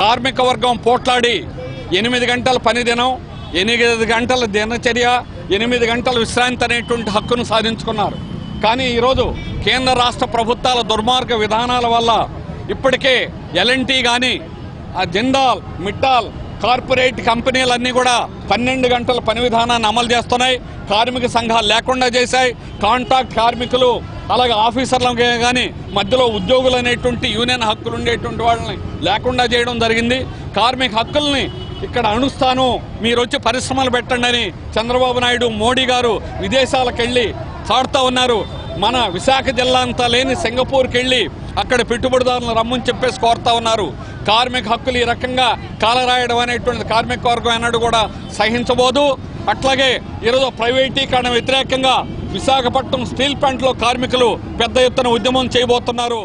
కార్మిక వర్గం పోట్లాడి ఎనిమిది గంటల పని దినం ఎనిమిది గంటల దినచర్య ఎనిమిది గంటల విశ్రాంతి అనేటువంటి హక్కును సాధించుకున్నారు. కానీ ఈరోజు కేంద్ర రాష్ట్ర ప్రభుత్వాల దుర్మార్గ విధానాల వల్ల ఇప్పటికే ఎల్ఎన్టీ కానీ జిందాల్ మిట్టాల్ కార్పొరేట్ కంపెనీలన్నీ కూడా పన్నెండు గంటల పని విధానాన్ని అమలు చేస్తున్నాయి. కార్మిక సంఘాలు లేకుండా చేశాయి. కాంట్రాక్ట్ కార్మికులు అలాగే ఆఫీసర్లకు కానీ మధ్యలో ఉద్యోగులు అనేటువంటి యూనియన్ హక్కులు ఉండేటువంటి వాళ్ళని లేకుండా చేయడం జరిగింది. కార్మిక హక్కుల్ని ఇక్కడ అణుస్తాను. మీరు వచ్చి పరిశ్రమలు పెట్టండి అని చంద్రబాబు నాయుడు మోడీ గారు విదేశాలకు వెళ్ళి చాడుతూ ఉన్నారు. మన విశాఖ జిల్లా అంతా లేని సింగపూర్కి వెళ్ళి అక్కడ పెట్టుబడిదారులను రమ్మని చెప్పేసి కోరుతా ఉన్నారు. కార్మిక హక్కులు ఈ రకంగా కాలరాయడం అనేటువంటి కార్మిక వర్గం అన్నాడు కూడా సహించబోదు. అట్లాగే ఈరోజు ప్రైవేటీకరణ వ్యతిరేకంగా విశాఖపట్నం స్టీల్ ప్లాంట్లో కార్మికులు పెద్ద ఎత్తున ఉద్యమం చేయబోతున్నారు.